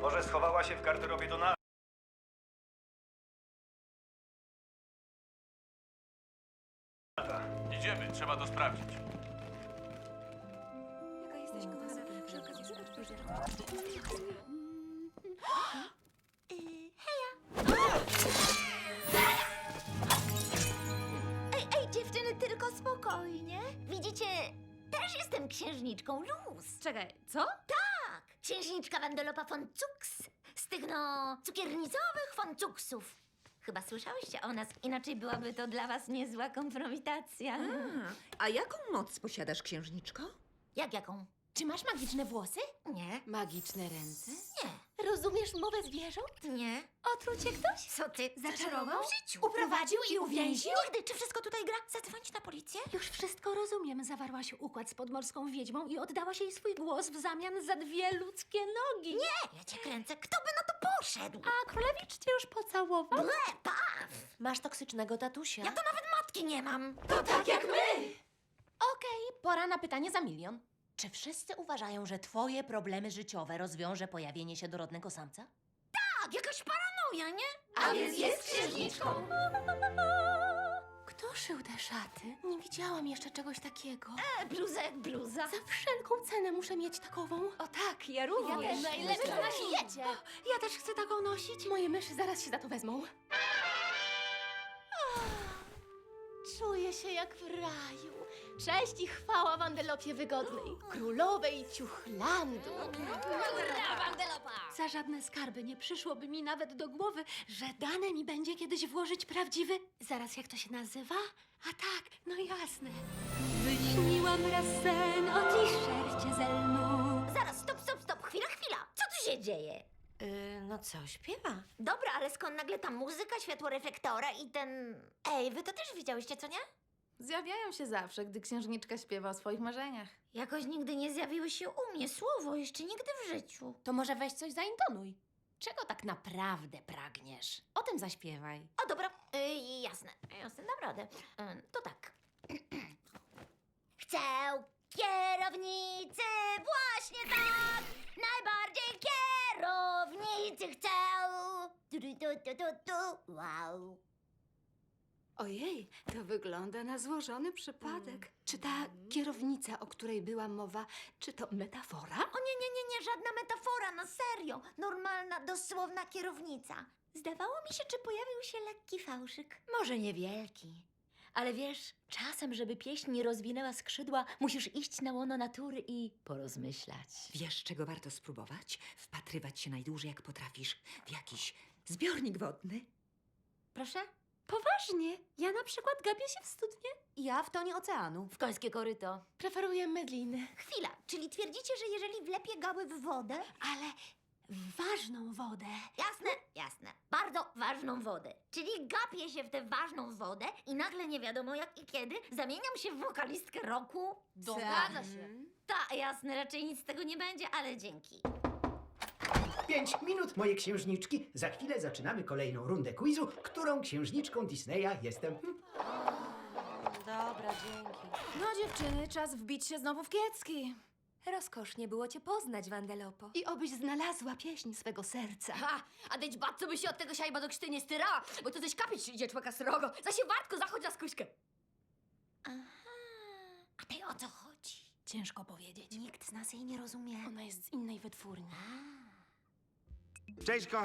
Może schowała się w garderobie Donalda? Idziemy, trzeba to sprawdzić. Jaka jesteś kochana. Przy okazji zobacz bliżej. Ej, ej, dziewczyny, tylko spokojnie. Widzicie, też jestem księżniczką Luz. Czekaj, co? Tak, księżniczka Wandelopa von Cux. Z tych, no, cukiernicowych von Cuxów. Chyba słyszałyście o nas, inaczej byłaby to dla was niezła kompromitacja. A jaką moc posiadasz, księżniczko? Jak jaką? Czy masz magiczne włosy? Nie, Magiczne ręce? nie, Rozumiesz mowę zwierząt? nie. Otruł cię ktoś? Co ty? Zaczarował? W życiu. Uprowadził i uwięził? Nigdy. Czy wszystko tutaj gra? Zadzwonić na policję? Już wszystko rozumiem. Zawarłaś układ z podmorską wiedźmą i oddałaś jej swój głos w zamian za dwie ludzkie nogi. Nie, ja cię kręcę. Kto by na to poszedł? A królewicz cię już pocałował? Ble, paw. Masz toksycznego tatusia. Ja to nawet matki nie mam. To tak jak my! Okej, pora na pytanie za milion. Czy wszyscy uważają, że twoje problemy życiowe rozwiąże pojawienie się dorodnego samca? Tak, jakaś paranoja, nie? A więc jest księżniczką. Kto szył te szaty? Nie widziałam jeszcze czegoś takiego. E, bluza jak bluza. Za wszelką cenę muszę mieć takową. O tak, ja również. najlepsze na świecie. Ja też chcę taką nosić. Moje myszy zaraz się za to wezmą. Czuję się jak w raju. Cześć i chwała Wandelopie Wygodnej, królowej Ciuchlandu. Za żadne skarby nie przyszłoby mi nawet do głowy, że dane mi będzie kiedyś włożyć prawdziwy... Zaraz, jak to się nazywa? A tak, no jasne. Wyśniłam raz sen o t-shircie ze lnu. Zaraz, stop, stop, stop. Chwila, chwila. Co tu się dzieje? No co, śpiewa? Dobra, ale skąd nagle ta muzyka, światło reflektora i ten... Ej, wy to też widziałyście, co nie? Zjawiają się zawsze, gdy księżniczka śpiewa o swoich marzeniach. Jakoś nigdy nie zjawiły się u mnie słowo, jeszcze nigdy w życiu. To może weź coś zaintonuj. Czego tak naprawdę pragniesz? O tym zaśpiewaj. O, dobra, y, jasne, jasne, naprawdę. Y, to tak. Chcę kierownicy, właśnie tak! Chcę! Tu, tu, tu, tu, tu, tu. Wow. Ojej, to wygląda na złożony przypadek. Czy ta kierownica, o której była mowa, czy to metafora? O nie, nie, nie, nie, żadna metafora, na serio. Normalna, dosłowna kierownica. Zdawało mi się, czy pojawił się lekki fałszyk. Może niewielki. Ale wiesz, czasem, żeby pieśń nie rozwinęła skrzydła, musisz iść na łono natury i porozmyślać. Wiesz, czego warto spróbować? Wpatrywać się najdłużej, jak potrafisz, w jakiś zbiornik wodny. Proszę? Poważnie. Ja na przykład gapię się w studnie. Ja w tonie oceanu. W końskie koryto. Preferuję mydliny. Chwila, czyli twierdzicie, że jeżeli wlepię gały w wodę... Ale ważną wodę. Jasne, jasne. Ważną wodę. Czyli gapię się w tę ważną wodę i nagle nie wiadomo jak i kiedy zamieniam się w wokalistkę roku. Zgadza się. Ta, jasne, raczej nic z tego nie będzie, ale dzięki. Pięć minut, moje księżniczki. Za chwilę zaczynamy kolejną rundę quizu, którą księżniczką Disneya jestem. Hm, Dobra, dzięki. No dziewczyny, czas wbić się znowu w kiecki. Rozkosznie było cię poznać, Wandelopo. I obyś znalazła pieśń swego serca. Ha! A deć batco by się od tego siajba do krzty nie styrała, bo to coś kapić idzie człowieka srogo. Za się wartko, zachodź na skuśkę. Aha. A tej o co chodzi? Ciężko powiedzieć. Nikt z nas jej nie rozumie. Ona jest z innej wytwórni. Cześć, kochani.